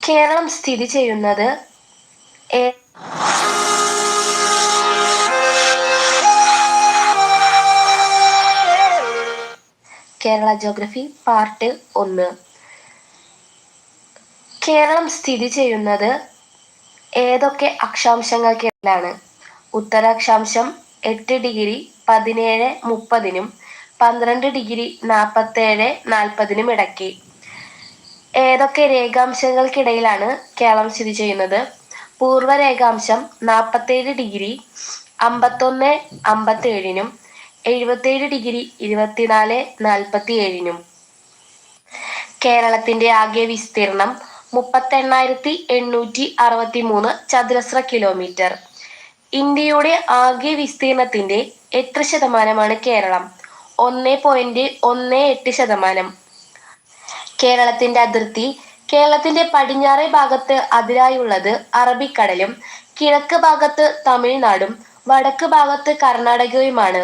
കേരളം സ്ഥിതി ചെയ്യുന്നത് Kerala geography part ഒന്ന്. കേരളം സ്ഥിതി ചെയ്യുന്നത് ഏതൊക്കെ അക്ഷാംശങ്ങൾക്കിടയിലാണ്? ഉത്തരാക്ഷാംശം എട്ട് ഡിഗ്രി പതിനേഴ് മുപ്പതിനും പന്ത്രണ്ട് ഡിഗ്രി നാൽപ്പത്തേഴ് നാൽപ്പതിനും ഇടയ്ക്ക്. ഏതൊക്കെ രേഖാംശങ്ങൾക്കിടയിലാണ് കേരളം സ്ഥിതി ചെയ്യുന്നത്? പൂർവ രേഖാംശം നാൽപ്പത്തേഴ് ഡിഗ്രി അമ്പത്തൊന്ന് അമ്പത്തേഴിനും എഴുപത്തേഴ് ഡിഗ്രി ഇരുപത്തിനാല് നാൽപ്പത്തി ഏഴിനും കേരളത്തിന്റെ ആകെ വിസ്തീർണം മുപ്പത്തെണ്ണായിരത്തി എണ്ണൂറ്റി അറുപത്തി മൂന്ന് ചതുരശ്ര കിലോമീറ്റർ. ഇന്ത്യയുടെ ആകെ വിസ്തീർണത്തിന്റെ എത്ര ശതമാനമാണ് കേരളം. ഒന്ന് പോയിന്റ് ഒന്ന് എട്ട് ശതമാനം. കേരളത്തിന്റെ അതിർത്തി കേരളത്തിന്റെ പടിഞ്ഞാറെ ഭാഗത്ത് അതിരായുള്ളത് അറബിക്കടലും കിഴക്ക് ഭാഗത്ത് തമിഴ്നാടും വടക്ക് ഭാഗത്ത് കർണാടകയുമാണ്.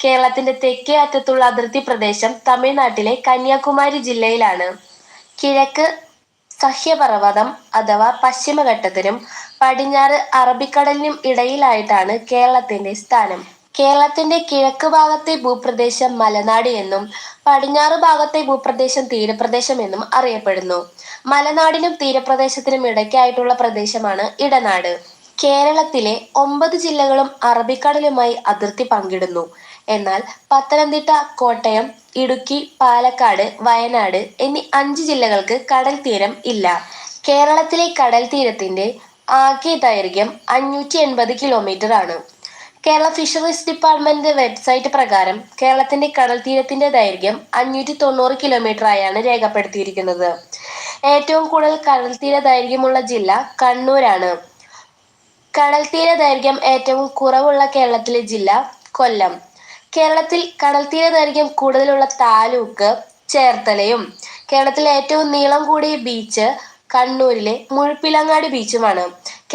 കേരളത്തിന്റെ തെക്കേ അറ്റത്തുള്ള അതിർത്തി പ്രദേശം തമിഴ്നാട്ടിലെ കന്യാകുമാരി ജില്ലയിലാണ്. കിഴക്ക് സഹ്യപർവതം അഥവാ പശ്ചിമഘട്ടത്തിനും പടിഞ്ഞാറ് അറബിക്കടലിനും ഇടയിലായിട്ടാണ് കേരളത്തിന്റെ സ്ഥാനം. കേരളത്തിന്റെ കിഴക്ക് ഭാഗത്തെ ഭൂപ്രദേശം മലനാട് എന്നും പടിഞ്ഞാറ് ഭാഗത്തെ ഭൂപ്രദേശം തീരപ്രദേശം എന്നും അറിയപ്പെടുന്നു. മലനാടിനും തീരപ്രദേശത്തിനും ഇടയ്ക്കായിട്ടുള്ള പ്രദേശമാണ് ഇടനാട്. കേരളത്തിലെ ഒമ്പത് ജില്ലകളും അറബിക്കടലുമായി അതിർത്തി പങ്കിടുന്നു. എന്നാൽ പത്തനംതിട്ട കോട്ടയം ഇടുക്കി പാലക്കാട് വയനാട് എന്നീ അഞ്ച് ജില്ലകൾക്ക് കടൽ തീരം ഇല്ല. കേരളത്തിലെ കടൽ തീരത്തിന്റെ ആകെ ദൈർഘ്യം അഞ്ഞൂറ്റി എൺപത് കിലോമീറ്റർ ആണ് കേരള ഫിഷറീസ് ഡിപ്പാർട്ട്മെന്റ് വെബ്സൈറ്റ് പ്രകാരം കേരളത്തിന്റെ കടൽ തീരത്തിന്റെ ദൈർഘ്യം അഞ്ഞൂറ്റി തൊണ്ണൂറ് കിലോമീറ്റർ ആയാണ് രേഖപ്പെടുത്തിയിരിക്കുന്നത്. ഏറ്റവും കൂടുതൽ കടൽ തീര ദൈർഘ്യമുള്ള ജില്ല കണ്ണൂരാണ്. കടൽ തീര ദൈർഘ്യം ഏറ്റവും കുറവുള്ള കേരളത്തിലെ ജില്ല കൊല്ലം. കേരളത്തിൽ കടൽ തീര ദൈർഘ്യം കൂടുതലുള്ള താലൂക്ക് ചേർത്തലയും. കേരളത്തിലെ ഏറ്റവും നീളം കൂടിയ ബീച്ച് കണ്ണൂരിലെ മുഴുപ്പിലങ്ങാടി ബീച്ചുമാണ്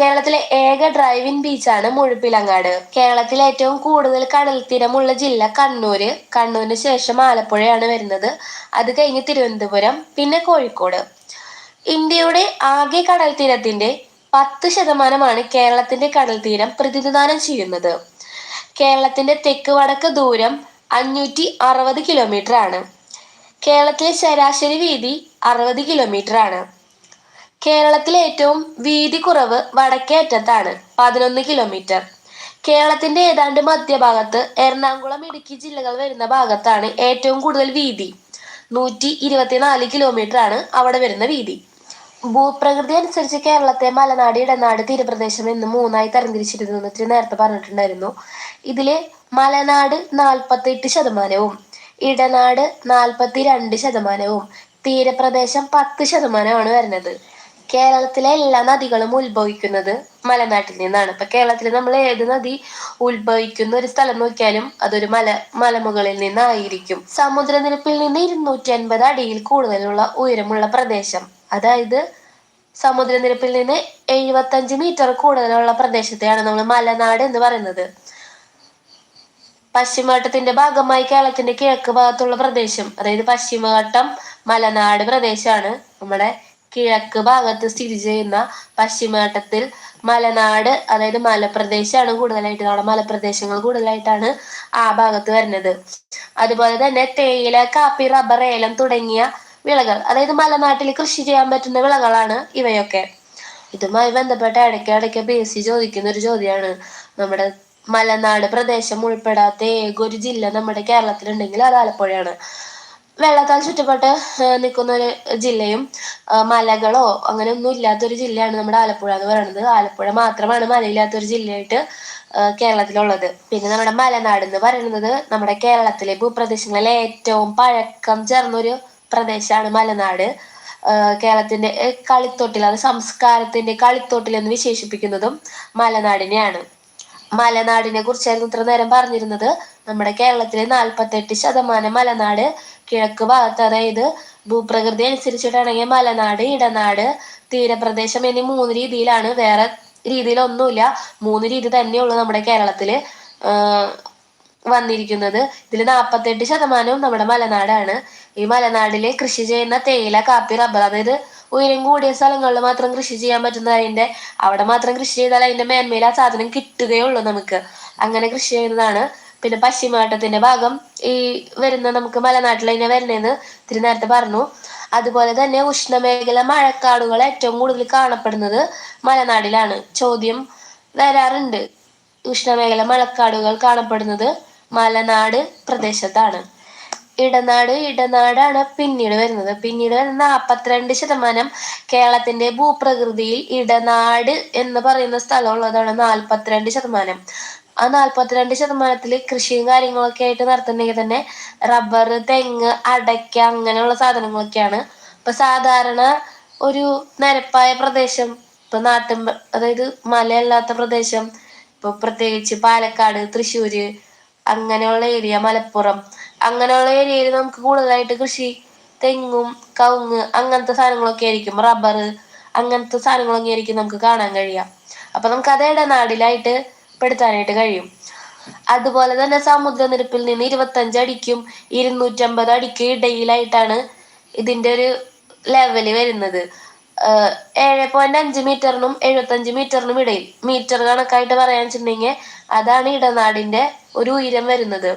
കേരളത്തിലെ ഏക ഡ്രൈവിൻ ബീച്ചാണ് മുഴുപ്പിലങ്ങാട്. കേരളത്തിലെ ഏറ്റവും കൂടുതൽ കടൽത്തീരമുള്ള ജില്ല കണ്ണൂര്. കണ്ണൂരിന് ശേഷം ആലപ്പുഴയാണ് വരുന്നത്. അത് കഴിഞ്ഞ് തിരുവനന്തപുരം പിന്നെ കോഴിക്കോട്. ഇന്ത്യയുടെ ആകെ കടൽ തീരത്തിന്റെ പത്ത് ശതമാനമാണ് കേരളത്തിന്റെ കടൽ തീരം പ്രതിനിധാനം ചെയ്യുന്നത്. കേരളത്തിന്റെ തെക്ക് വടക്ക് ദൂരം അഞ്ഞൂറ്റി അറുപത് കിലോമീറ്റർ ആണ്. കേരളത്തിലെ ശരാശരി വീതി അറുപത് കിലോമീറ്റർ ആണ്. കേരളത്തിലെ ഏറ്റവും വീതി കുറവ് വടക്കേ അറ്റത്താണ് പതിനൊന്ന് കിലോമീറ്റർ കേരളത്തിന്റെ ഏതാണ്ട് മധ്യഭാഗത്ത് എറണാകുളം ഇടുക്കി ജില്ലകൾ വരുന്ന ഭാഗത്താണ് ഏറ്റവും കൂടുതൽ വീതി. നൂറ്റി ഇരുപത്തിനാല് കിലോമീറ്റർ ആണ് അവിടെ വരുന്ന വീതി. ഭൂപ്രകൃതി അനുസരിച്ച് കേരളത്തെ മലനാട് ഇടനാട് തീരപ്രദേശം എന്ന് മൂന്നായി തരംതിരിച്ചിരുന്നു എന്ന് ഇത്തിരി നേരത്തെ പറഞ്ഞിട്ടുണ്ടായിരുന്നു. ഇതിലെ മലനാട് നാൽപ്പത്തെട്ട് ശതമാനവും ഇടനാട് നാൽപ്പത്തി രണ്ട് ശതമാനവും തീരപ്രദേശം പത്ത് ശതമാനമാണ് വരുന്നത്. കേരളത്തിലെ എല്ലാ നദികളും ഉത്ഭവിക്കുന്നത് മലനാട്ടിൽ നിന്നാണ്. ഇപ്പൊ കേരളത്തിൽ നമ്മൾ ഏത് നദി ഉത്ഭവിക്കുന്ന ഒരു സ്ഥലം നോക്കിയാലും അതൊരു മല മലമുകളിൽ നിന്നായിരിക്കും. സമുദ്രനിരപ്പിൽ നിന്ന് ഇരുന്നൂറ്റി അൻപത് അടിയിൽ കൂടുതലുള്ള ഉയരമുള്ള പ്രദേശം. അതായത് സമുദ്രനിരപ്പിൽ നിന്ന് എഴുപത്തഞ്ച് മീറ്റർ കൂടുതലുള്ള പ്രദേശത്തെയാണ് നമ്മൾ മലനാട് എന്ന് പറയുന്നത്. പശ്ചിമഘട്ടത്തിന്റെ ഭാഗമായി കേരളത്തിന്റെ കിഴക്ക് ഭാഗത്തുള്ള പ്രദേശം അതായത് പശ്ചിമഘട്ടം മലനാട് പ്രദേശമാണ്. നമ്മുടെ കിഴക്ക് ഭാഗത്ത് സ്ഥിതി ചെയ്യുന്ന പശ്ചിമഘട്ടത്തിൽ മലനാട് അതായത് മലപ്രദേശമാണ് കൂടുതലായിട്ട് നമ്മുടെ മലപ്രദേശങ്ങൾ കൂടുതലായിട്ടാണ് ആ ഭാഗത്ത് വരുന്നത്. അതുപോലെ തന്നെ തേയില കാപ്പി റബ്ബർ ഏലം തുടങ്ങിയ വിളകൾ അതായത് മലനാട്ടിൽ കൃഷി ചെയ്യാൻ പറ്റുന്ന വിളകളാണ് ഇവയൊക്കെ. ഇതുമായി ബന്ധപ്പെട്ട ഇടയ്ക്ക് ഇടയ്ക്ക് ബി എസ് സി ചോദിക്കുന്ന ഒരു ചോദ്യമാണ്. നമ്മുടെ മലനാട് പ്രദേശം ഉൾപ്പെടാത്ത ഏക ഒരു ജില്ല നമ്മുടെ കേരളത്തിലുണ്ടെങ്കിൽ അത് ആലപ്പുഴയാണ്. വെള്ളത്താൽ ചുറ്റപ്പെട്ട് നിൽക്കുന്ന ഒരു ജില്ലയും മലകളോ അങ്ങനെ ഒന്നും ഇല്ലാത്തൊരു ജില്ലയാണ് നമ്മുടെ ആലപ്പുഴ എന്ന് പറയുന്നത് ആലപ്പുഴ മാത്രമാണ് മലയില്ലാത്തൊരു ജില്ലയായിട്ട് കേരളത്തിലുള്ളത്. പിന്നെ നമ്മുടെ മലനാട് എന്ന് പറയുന്നത് നമ്മുടെ കേരളത്തിലെ ഭൂപ്രദേശങ്ങളിലെ ഏറ്റവും പഴക്കം ചേർന്നൊരു പ്രദേശമാണ് മലനാട്. കേരളത്തിന്റെ കളിത്തൊട്ടിൽ അത് സംസ്കാരത്തിന്റെ കളിത്തൊട്ടിൽ എന്ന് വിശേഷിപ്പിക്കുന്നതും മലനാടിനെയാണ്. മലനാടിനെ കുറിച്ചായിരുന്നു ഇത്ര നേരം പറഞ്ഞിരുന്നത്. നമ്മുടെ കേരളത്തിലെ നാൽപ്പത്തെട്ട് ശതമാനം മലനാട് കിഴക്ക് ഭാഗത്ത് അതായത് ഭൂപ്രകൃതി അനുസരിച്ചിട്ടാണെങ്കിൽ മലനാട് ഇടനാട് തീരപ്രദേശം എന്നീ മൂന്ന് രീതിയിലാണ്. വേറെ രീതിയിലൊന്നുമില്ല. മൂന്ന് രീതി തന്നെയുള്ളൂ നമ്മുടെ കേരളത്തിൽ വന്നിരിക്കുന്നത്. ഇതിൽ നാൽപ്പത്തെട്ട് ശതമാനവും നമ്മുടെ മലനാടാണ്. ഈ മലനാടിൽ കൃഷി ചെയ്യുന്ന തേയില കാപ്പി റബ്ബർ അതായത് ഉയരം കൂടിയ സ്ഥലങ്ങളിൽ മാത്രം കൃഷി ചെയ്യാൻ പറ്റുന്ന അതിന്റെ അവിടെ മാത്രം കൃഷി ചെയ്താൽ അതിന്റെ മേന്മയിൽ ആ സാധനം കിട്ടുകയുള്ളൂ നമുക്ക്. അങ്ങനെ കൃഷി ചെയ്യുന്നതാണ്. പിന്നെ പശ്ചിമഘട്ടത്തിന്റെ ഭാഗം ഈ വരുന്ന നമുക്ക് മലനാട്ടിൽ തന്നെ വരുന്നതെന്ന് ഇത്തിരി നേരത്തെ പറഞ്ഞു. അതുപോലെ തന്നെ ഉഷ്ണമേഖല മഴക്കാടുകൾ ഏറ്റവും കൂടുതൽ കാണപ്പെടുന്നത് മലനാടിലാണ്. ചോദ്യം വരാറുണ്ട്. ഉഷ്ണമേഖല മഴക്കാടുകൾ കാണപ്പെടുന്നത് മലനാട് പ്രദേശത്താണ്. ഇടനാട് ഇടനാടാണ് പിന്നീട് വരുന്നത്. പിന്നീട് വരുന്ന നാൽപ്പത്തിരണ്ട് ശതമാനം കേരളത്തിന്റെ ഭൂപ്രകൃതിയിൽ ഇടനാട് എന്ന് പറയുന്ന സ്ഥലം ഉള്ളതാണ് നാൽപ്പത്തിരണ്ട് ശതമാനം. ആ നാൽപ്പത്തിരണ്ട് ശതമാനത്തിൽ കൃഷിയും കാര്യങ്ങളൊക്കെ ആയിട്ട് നടത്തുന്നുണ്ടെങ്കിൽ തന്നെ റബ്ബർ തെങ്ങ് അടയ്ക്ക അങ്ങനെയുള്ള സാധനങ്ങളൊക്കെയാണ്. ഇപ്പൊ സാധാരണ ഒരു നിരപ്പായ പ്രദേശം ഇപ്പൊ നാട്ടിൻ അതായത് മലയല്ലാത്ത പ്രദേശം ഇപ്പൊ പ്രത്യേകിച്ച് പാലക്കാട് തൃശ്ശൂര് അങ്ങനെയുള്ള ഏരിയ മലപ്പുറം അങ്ങനെയുള്ള ഏരിയയിൽ നമുക്ക് കൂടുതലായിട്ട് കൃഷി തെങ്ങും കവുങ്ങ് അങ്ങനത്തെ സാധനങ്ങളൊക്കെ ആയിരിക്കും. റബ്ബർ അങ്ങനത്തെ സാധനങ്ങളൊക്കെ ആയിരിക്കും നമുക്ക് കാണാൻ കഴിയുക. അപ്പൊ നമുക്ക് അതേടെ ഇടനാടിലായിട്ട് പെടുത്താനായിട്ട് കഴിയും. അതുപോലെ തന്നെ സമുദ്രനിരപ്പിൽ നിന്ന് ഇരുപത്തഞ്ച് അടിക്കും ഇരുന്നൂറ്റമ്പത് അടിക്കും ഇടയിലായിട്ടാണ് ഇതിന്റെ ഒരു ലെവൽ വരുന്നത്. ഏഴ് പോയിന്റ് അഞ്ച് മീറ്ററിനും എഴുപത്തഞ്ച് മീറ്ററിനും ഇടയിൽ. മീറ്റർ കണക്കായിട്ട് പറയാൻ വെച്ചിട്ടുണ്ടെങ്കിൽ അതാണ് ഇടനാടിന്റെ ഒരു ഉയരം വരുന്നത്.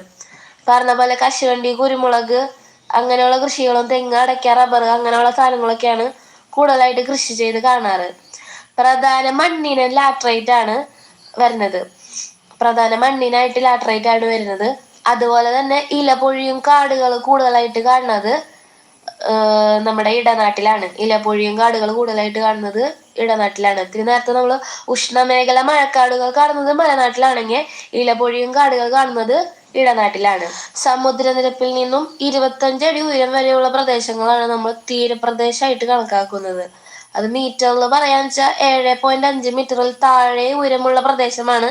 പറഞ്ഞ പോലെ കശുവണ്ടി കുരുമുളക് അങ്ങനെയുള്ള കൃഷികളും തെങ്ങ് അടയ്ക്ക റബ്ബർ അങ്ങനെയുള്ള സാധനങ്ങളൊക്കെയാണ് കൂടുതലായിട്ട് കൃഷി ചെയ്ത് കാണാറ്. പ്രധാന മണ്ണിന് ലാട്രൈറ്റ് ആണ് വരുന്നത്. പ്രധാന മണ്ണിനായിട്ട് ലാറ്ററൈറ്റ് ആണ് വരുന്നത്. അതുപോലെ തന്നെ ഇലപൊഴിയും കാടുകൾ കൂടുതലായിട്ട് കാണുന്നത് നമ്മുടെ ഇടനാട്ടിലാണ്. ഇലപൊഴിയും കാടുകൾ കൂടുതലായിട്ട് കാണുന്നത് ഇടനാട്ടിലാണ്. ഇത്തിരി നേരത്തെ നമ്മൾ ഉഷ്ണമേഖല മഴക്കാടുകൾ കാണുന്നത് മലനാട്ടിലാണെങ്കിൽ ഇലപൊഴിയും കാടുകൾ കാണുന്നത് ഇടനാട്ടിലാണ്. സമുദ്രനിരപ്പിൽ നിന്നും ഇരുപത്തഞ്ച് അടി ഉയരം വരെയുള്ള പ്രദേശങ്ങളാണ് നമ്മൾ തീരപ്രദേശമായിട്ട് കണക്കാക്കുന്നത്. അത് മീറ്ററിൽ പറയാന്ന് വെച്ചാൽ ഏഴ് പോയിന്റ് അഞ്ച് മീറ്ററിൽ താഴെ ഉയരമുള്ള പ്രദേശമാണ്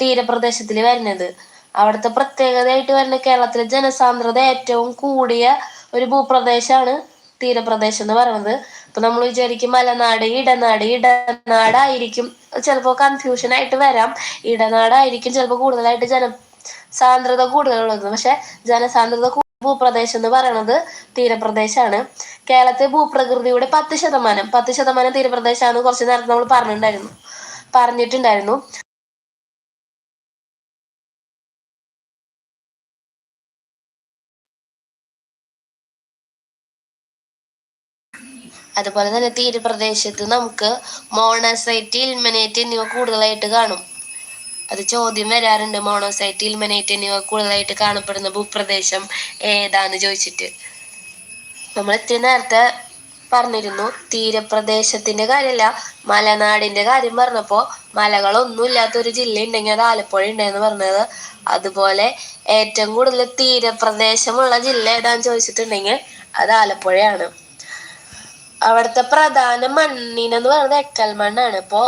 തീരപ്രദേശത്തിൽ വരുന്നത്. അവിടുത്തെ പ്രത്യേകതയായിട്ട് വരുന്ന കേരളത്തിലെ ജനസാന്ദ്രത ഏറ്റവും കൂടിയ ഒരു ഭൂപ്രദേശമാണ് തീരപ്രദേശം എന്ന് പറയുന്നത്. അപ്പൊ നമ്മൾ വിചാരിക്കും മലനാട് ഇടനാട് ഇടനാടായിരിക്കും. ചിലപ്പോൾ കൺഫ്യൂഷൻ ആയിട്ട് വരാം. ഇടനാടായിരിക്കും ചിലപ്പോൾ കൂടുതലായിട്ട് ജന സാന്ദ്രത കൂടുതലുള്ളത്. പക്ഷെ ജനസാന്ദ്രത ഭൂപ്രദേശം എന്ന് പറയുന്നത് തീരപ്രദേശമാണ് കേരളത്തെ ഭൂപ്രകൃതിയുടെ പത്ത് ശതമാനം പത്ത് ശതമാനം തീരപ്രദേശമാണ് കുറച്ച് നേരത്തെ നമ്മൾ പറഞ്ഞിട്ടുണ്ടായിരുന്നു പറഞ്ഞിട്ടുണ്ടായിരുന്നു. അതുപോലെ തന്നെ തീരപ്രദേശത്ത് നമുക്ക് മോണസൈറ്റ് ഇൽമനേറ്റ് എന്നിവ കൂടുതലായിട്ട് കാണും. അത് ചോദ്യം വരാറുണ്ട് മോണോസൈറ്റ് ഇൽമനേറ്റ് എന്നിവ കൂടുതലായിട്ട് കാണപ്പെടുന്ന ഭൂപ്രദേശം ഏതാന്ന് ചോദിച്ചിട്ട്. നമ്മൾ ഇത്തിരി നേരത്തെ പറഞ്ഞിരുന്നു തീരപ്രദേശത്തിന്റെ കാര്യമല്ല മലനാടിന്റെ കാര്യം പറഞ്ഞപ്പോൾ മലകളൊന്നും ഇല്ലാത്ത ഒരു ജില്ല ഉണ്ടെങ്കിൽ അത് ആലപ്പുഴ ഉണ്ടെന്ന് പറഞ്ഞത്. അതുപോലെ ഏറ്റവും കൂടുതൽ തീരപ്രദേശമുള്ള ജില്ല ഏതാന്ന് ചോദിച്ചിട്ടുണ്ടെങ്കിൽ അത് ആലപ്പുഴയാണ്. അവിടുത്തെ പ്രധാന മണ്ണിനെന്ന് പറയുന്നത് എക്കൽ മണ്ണാണ്. ഇപ്പോ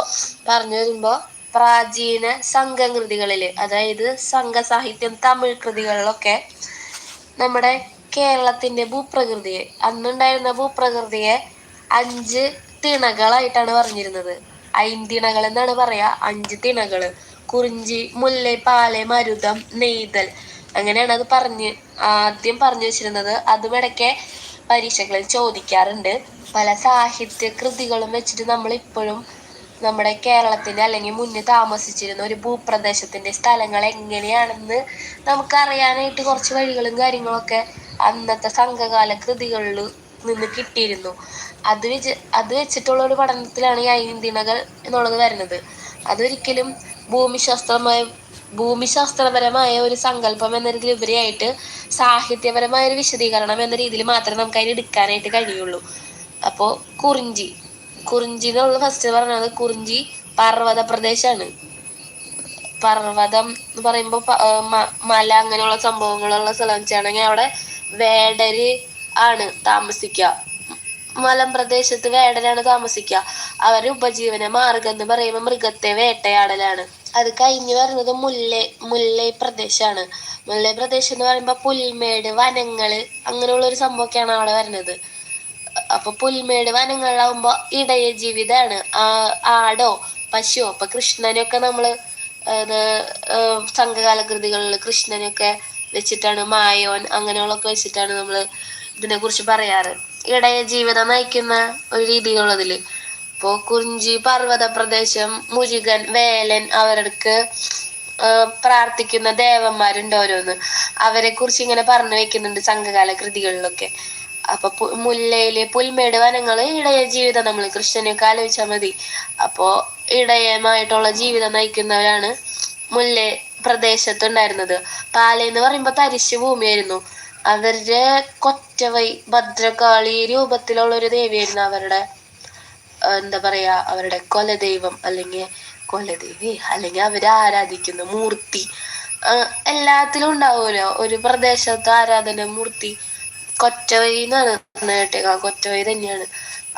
പറഞ്ഞു വരുമ്പോ പ്രാചീന സംഘകൃതികളിൽ അതായത് സംഘസാഹിത്യം തമിഴ് കൃതികളിലൊക്കെ നമ്മുടെ കേരളത്തിന്റെ ഭൂപ്രകൃതിയെ അന്നുണ്ടായിരുന്ന ഭൂപ്രകൃതിയെ അഞ്ച് തിണകളായിട്ടാണ് പറഞ്ഞിരുന്നത്. ഐന്തിണകൾ എന്നാണ് പറയാ അഞ്ച് തിണകൾ. കുറിഞ്ചി മുല്ല പാല മരുതം നെയ്തൽ. അങ്ങനെയാണ് അത് പറഞ്ഞ് ആദ്യം പറഞ്ഞു വെച്ചിരുന്നത്. അതുമിടയ്ക്ക് പരീക്ഷകളിൽ ചോദിക്കാറുണ്ട്. പല സാഹിത്യ കൃതികളും വെച്ചിട്ട് നമ്മൾ ഇപ്പോഴും നമ്മുടെ കേരളത്തിന്റെ അല്ലെങ്കിൽ മുന്നേ താമസിച്ചിരുന്ന ഒരു ഭൂപ്രദേശത്തിന്റെ സ്ഥലങ്ങൾ എങ്ങനെയാണെന്ന് നമുക്കറിയാനായിട്ട് കുറച്ച് വഴികളും കാര്യങ്ങളൊക്കെ അന്നത്തെ സംഘകാല കൃതികളിൽ നിന്ന് കിട്ടിയിരുന്നു. അത് വെച്ച് അത് വെച്ചിട്ടുള്ള ഒരു പഠനത്തിലാണ് ഈ ഐന്തിണകൾ എന്നുള്ളത് വരുന്നത്. അതൊരിക്കലും ഭൂമിശാസ്ത്രമായ ഭൂമിശാസ്ത്രപരമായ ഒരു സങ്കല്പം എന്നതിലുപരിയായിട്ട് സാഹിത്യപരമായ ഒരു വിശദീകരണം എന്ന രീതിയിൽ മാത്രമേ നമുക്ക് അതിന് എടുക്കാനായിട്ട് കഴിയുള്ളൂ. അപ്പോൾ കുറിഞ്ചി. കുറിഞ്ചി എന്നുള്ള ഫസ്റ്റ് പറഞ്ഞത് കുറിഞ്ചി പർവത പ്രദേശമാണ് പർവതം എന്ന് പറയുമ്പോൾ മല അങ്ങനെയുള്ള സംഭവങ്ങളുള്ള സ്ഥലം വെച്ചാണെങ്കിൽ അവിടെ വേടര് ആണ് താമസിക്കുക മലമ്പ്രദേശത്ത് വേടരാണ് താമസിക്കുക അവരുടെ ഉപജീവന മാർഗം എന്ന് പറയുമ്പോൾ മൃഗത്തെ വേട്ടയാടലാണ്. അത് കഴിഞ്ഞ് വരുന്നത് മുല്ല മുല്ലൈ പ്രദേശമാണ് മുല്ലൈ പ്രദേശം എന്ന് പറയുമ്പോൾ പുൽമേട് വനങ്ങൾ അങ്ങനെയുള്ള ഒരു സംഭവമൊക്കെയാണ് അവിടെ വരുന്നത്. അപ്പൊ പുൽമേട് വനങ്ങളിലാവുമ്പോ ഇടയ ജീവിതാണ് ആ ആടോ പശുവോ അപ്പൊ കൃഷ്ണനൊക്കെ നമ്മൾ സംഘകാല കൃതികളിൽ കൃഷ്ണനൊക്കെ വെച്ചിട്ടാണ് മായോൻ അങ്ങനെയുള്ളൊക്കെ വെച്ചിട്ടാണ് നമ്മൾ ഇതിനെ കുറിച്ച് പറയാറ്. ഇടയ ജീവിതം നയിക്കുന്ന ഒരു രീതിയിലുള്ളതിൽ ഇപ്പോ കുറിഞ്ചി പർവത പ്രദേശം മുരുകൻ വേലൻ അവർക്ക് പ്രാർത്ഥിക്കുന്ന ദേവന്മാരുണ്ട് ഓരോന്ന്. അവരെ കുറിച്ച് ഇങ്ങനെ പറഞ്ഞു വെക്കുന്നുണ്ട് സംഘകാല കൃതികളിലൊക്കെ അപ്പൊ മുല്ലയിൽ പുൽമേട് വനങ്ങൾ ഇടയ ജീവിതം നമ്മൾ കൃഷ്ണനെയൊക്കെ ആലോചിച്ചാൽ മതി. അപ്പോ ഇടയമായിട്ടുള്ള ജീവിതം നയിക്കുന്നവരാണ് മുല്ല പ്രദേശത്തുണ്ടായിരുന്നത്. പാല എന്ന് പറയുമ്പോ തരിശു ഭൂമിയായിരുന്നു. അവരുടെ കൊറ്റവൈ ഭദ്രകാളി രൂപത്തിലുള്ള ഒരു ദേവിയായിരുന്നു അവരുടെ എന്താ പറയാ അവരുടെ കൊലദൈവം അല്ലെങ്കിൽ കൊലദേവി അല്ലെങ്കിൽ അവർ ആരാധിക്കുന്ന മൂർത്തി. എല്ലാത്തിലും ഉണ്ടാവുമല്ലോ. ഒരു പ്രദേശത്ത് ആരാധന മൂർത്തി കൊറ്റവൈ എന്നാണ് കേട്ടേക്കാ കൊറ്റവൈ തന്നെയാണ്.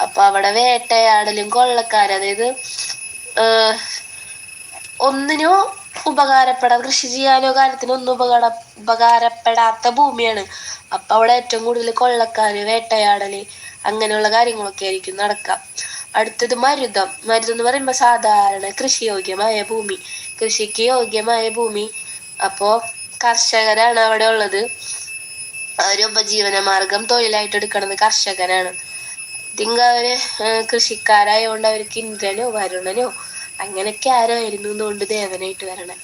അപ്പൊ അവിടെ വേട്ടയാടലും കൊള്ളക്കാരും അതായത് ഒന്നിനോ ഉപകാരപ്പെടാതെ കൃഷി ചെയ്യാനോ കാര്യത്തിനോ ഒന്നും ഉപകാര ഉപകാരപ്പെടാത്ത ഭൂമിയാണ്. അപ്പൊ അവിടെ ഏറ്റവും കൂടുതൽ കൊള്ളക്കാര് വേട്ടയാടൽ അങ്ങനെയുള്ള കാര്യങ്ങളൊക്കെ ആയിരിക്കും നടക്കുക. അടുത്തത് മരുതം. മരുതം എന്ന് പറയുമ്പോൾ സാധാരണ കൃഷി യോഗ്യമായ ഭൂമി. കൃഷിക്ക് യോഗ്യമായ ഭൂമി. അപ്പോ കർഷകരാണ് അവിടെ ഉള്ളത്. ഒരു ഉപജീവന മാർഗം തൊഴിലായിട്ട് എടുക്കണത് കർഷകനാണ്. തിങ്ക അവർ ഏഹ് കൃഷിക്കാരായോണ്ട് അവർക്ക് ഇന്ദ്രനോ വരുണനോ അങ്ങനെയൊക്കെ ആരായിരുന്നു എന്നുകൊണ്ട് ദേവനായിട്ട് വരണേ.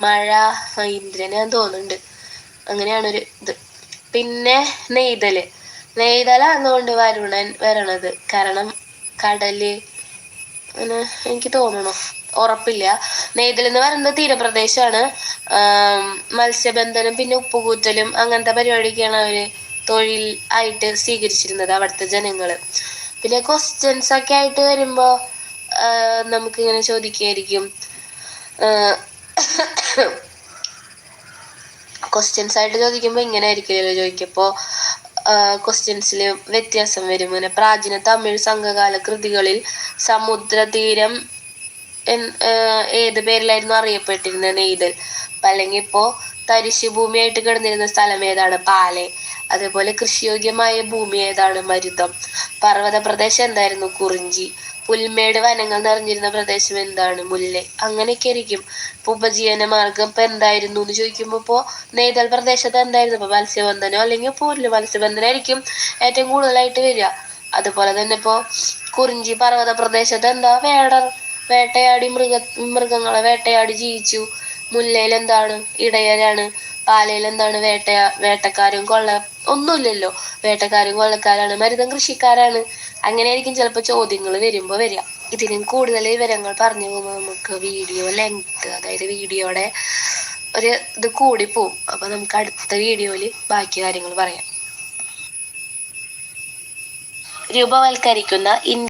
മഴ ഇന്ദ്രനെ തോന്നുന്നുണ്ട്. അങ്ങനെയാണ് ഒരു ഇത്. പിന്നെ നെയ്തൽ. നെയ്തലാന്നുകൊണ്ട് വരുണൻ വരണത്. കാരണം കടൽ എനിക്ക് തോന്നണു. ഉറപ്പില്ല. നെയ്തൽ എന്ന് പറയുന്നത് തീരപ്രദേശമാണ്. മത്സ്യബന്ധനം പിന്നെ ഉപ്പുകൂറ്റലും അങ്ങനത്തെ പരിപാടിയൊക്കെയാണ് അവർ തൊഴിൽ ആയിട്ട് സ്വീകരിച്ചിരുന്നത് അവിടുത്തെ ജനങ്ങൾ. പിന്നെ ക്വസ്റ്റ്യൻസ് ഒക്കെ ആയിട്ട് വരുമ്പോ നമുക്ക് ഇങ്ങനെ ചോദിക്കായിരിക്കും. ക്വസ്റ്റ്യൻസ് ആയിട്ട് ചോദിക്കുമ്പോൾ ഇങ്ങനെ ആയിരിക്കില്ലല്ലോ ചോദിക്കപ്പോ ക്വസ്റ്റ്യൻസിൽ വ്യത്യാസം വരും. പ്രാചീന തമിഴ് സംഘകാല കൃതികളിൽ സമുദ്രതീരം ഏത് പേരിലായിരുന്നു അറിയപ്പെട്ടിരുന്നത് നെയ്തൽ? അപ്പൊ അല്ലെങ്കിൽ ഇപ്പോ തരിശു ഭൂമിയായിട്ട് കിടന്നിരുന്ന സ്ഥലം ഏതാണ്? പാലെ. അതേപോലെ കൃഷിയോഗ്യമായ ഭൂമി ഏതാണ്? മരുതം. പർവത പ്രദേശം എന്തായിരുന്നു? കുറിഞ്ചി. പുൽമേട് വനങ്ങൾ നിറഞ്ഞിരുന്ന പ്രദേശം എന്താണ്? മുല്ല. അങ്ങനെയൊക്കെ ആയിരിക്കും. ഇപ്പൊ ഉപജീവന മാർഗം ഇപ്പൊ എന്തായിരുന്നു എന്ന് ചോദിക്കുമ്പോ ഇപ്പോ നെയ്തൽ പ്രദേശത്ത് എന്തായിരുന്നു? ഇപ്പൊ മത്സ്യബന്ധനോ അല്ലെങ്കിൽ പൂരിൽ മത്സ്യബന്ധനായിരിക്കും ഏറ്റവും കൂടുതലായിട്ട് വരിക. അതുപോലെ തന്നെ ഇപ്പോ കുറിഞ്ചി പർവത പ്രദേശത്ത് എന്താ? വേടർ. വേട്ടയാടി മൃഗ മൃഗങ്ങളെ വേട്ടയാടി ജീവിച്ചു. മുല്ലയിൽ എന്താണ്? ഇടയരാണ്. പാലയിൽ എന്താണ് വേട്ട വേട്ടക്കാരും കൊള്ള ഒന്നുമില്ലല്ലോ. വേട്ടക്കാരും കൊള്ളക്കാരാണ്. മരുതം കൃഷിക്കാരാണ്. അങ്ങനെയായിരിക്കും ചിലപ്പോൾ ചോദ്യങ്ങൾ വരുമ്പോൾ വരിക. ഇതിനും കൂടുതൽ വിവരങ്ങൾ പറഞ്ഞു പോകുമ്പോൾ നമുക്ക് വീഡിയോ ലെങ്ത് അതായത് വീഡിയോയുടെ ഒരു ഇത് കൂടി പോവും അപ്പൊ നമുക്ക് അടുത്ത വീഡിയോയിൽ ബാക്കി കാര്യങ്ങൾ പറയാം. രൂപവൽക്കരിക്കുന്ന